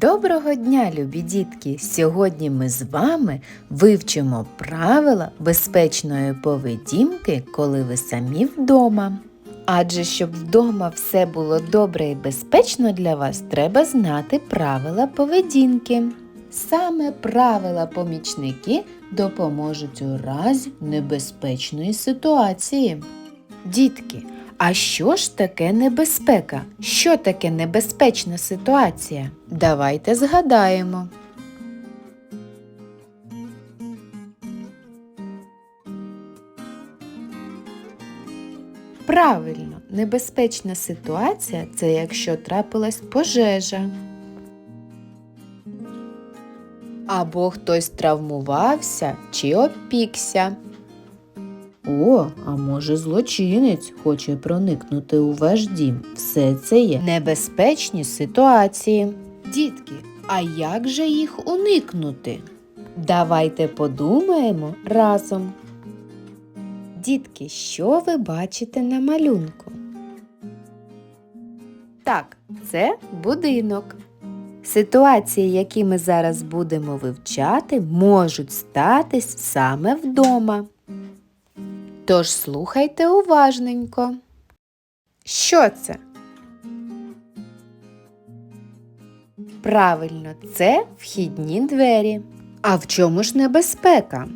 Доброго дня, любі дітки! Сьогодні ми з вами вивчимо правила безпечної поведінки, коли ви самі вдома. Адже щоб вдома все було добре і безпечно для вас, треба знати правила поведінки. Саме правила помічники допоможуть у разі небезпечної ситуації. Дітки, а що ж таке небезпека? Що таке небезпечна ситуація? Давайте згадаємо. Правильно, небезпечна ситуація це якщо трапилась пожежа. Або хтось травмувався чи опікся. О, а може злочинець хоче проникнути у ваш дім. Все це є небезпечні ситуації. Дітки, а як же їх уникнути? Давайте подумаємо разом. Дітки, що ви бачите на малюнку? Так, це будинок. Ситуації, які ми зараз будемо вивчати, можуть статись саме вдома. Тож слухайте уважненько. Що це? Правильно, це вхідні двері. А в чому ж небезпека?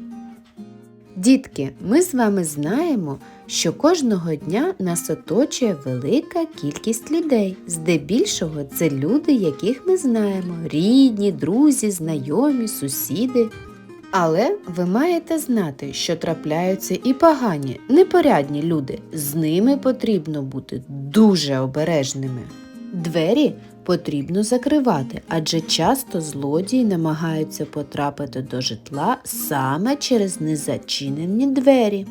Дітки, ми з вами знаємо, що кожного дня нас оточує велика кількість людей. Здебільшого це люди, яких ми знаємо: рідні, друзі, знайомі, сусіди. Але ви маєте знати, що трапляються і погані, непорядні люди. З ними потрібно бути дуже обережними. Двері потрібно закривати, адже часто злодії намагаються потрапити до житла саме через незачинені двері.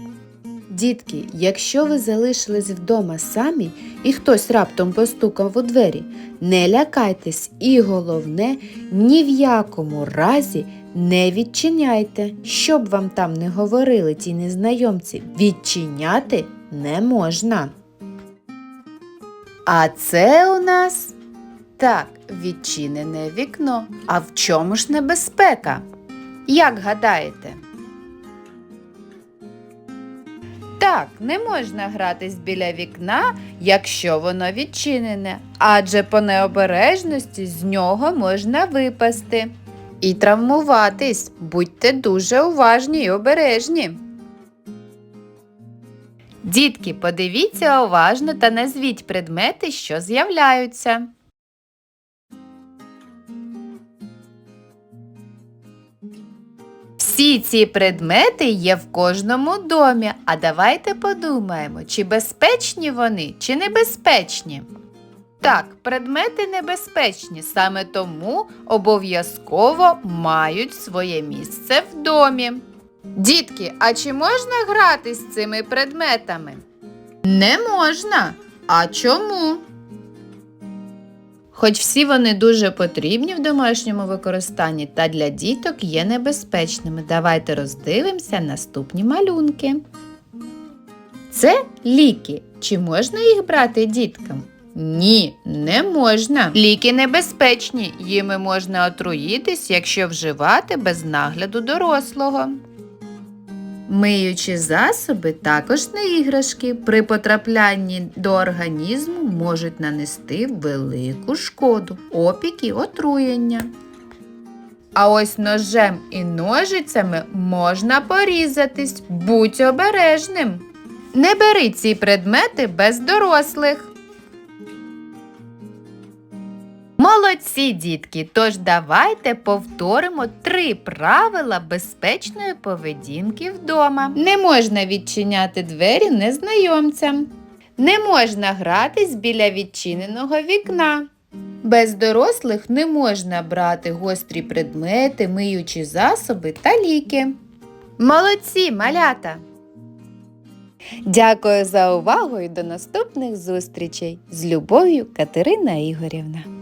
Дітки, якщо ви залишились вдома самі і хтось раптом постукав у двері, не лякайтесь і головне, ні в якому разі не відчиняйте, щоб вам там не говорили ті незнайомці. Відчиняти не можна. А це у нас так, відчинене вікно. А в чому ж небезпека? Як гадаєте? Так, не можна гратись біля вікна, якщо воно відчинене, адже по необережності з нього можна випасти. І травмуватись, будьте дуже уважні й обережні. Дітки, подивіться уважно та назвіть предмети, що з'являються. Всі ці предмети є в кожному домі, а давайте подумаємо, чи безпечні вони, чи небезпечні. Так, предмети небезпечні, саме тому обов'язково мають своє місце в домі. Дітки, а чи можна грати з цими предметами? Не можна. А чому? Хоч всі вони дуже потрібні в домашньому використанні та для діток є небезпечними. Давайте роздивимося наступні малюнки. Це ліки. Чи можна їх брати діткам? Ні, не можна. Ліки небезпечні, їми можна отруїтись, якщо вживати без нагляду дорослого. Миючі засоби також не іграшки. При потраплянні до організму можуть нанести велику шкоду, опіки, отруєння. А ось ножем і ножицями можна порізатись. Будь обережним. Не бери ці предмети без дорослих. Молодці, дітки! Тож давайте повторимо три правила безпечної поведінки вдома. Не можна відчиняти двері незнайомцям. Не можна гратись біля відчиненого вікна. Без дорослих не можна брати гострі предмети, миючі засоби та ліки. Молодці, малята! Дякую за увагу і до наступних зустрічей. З любов'ю Катерина Ігорівна.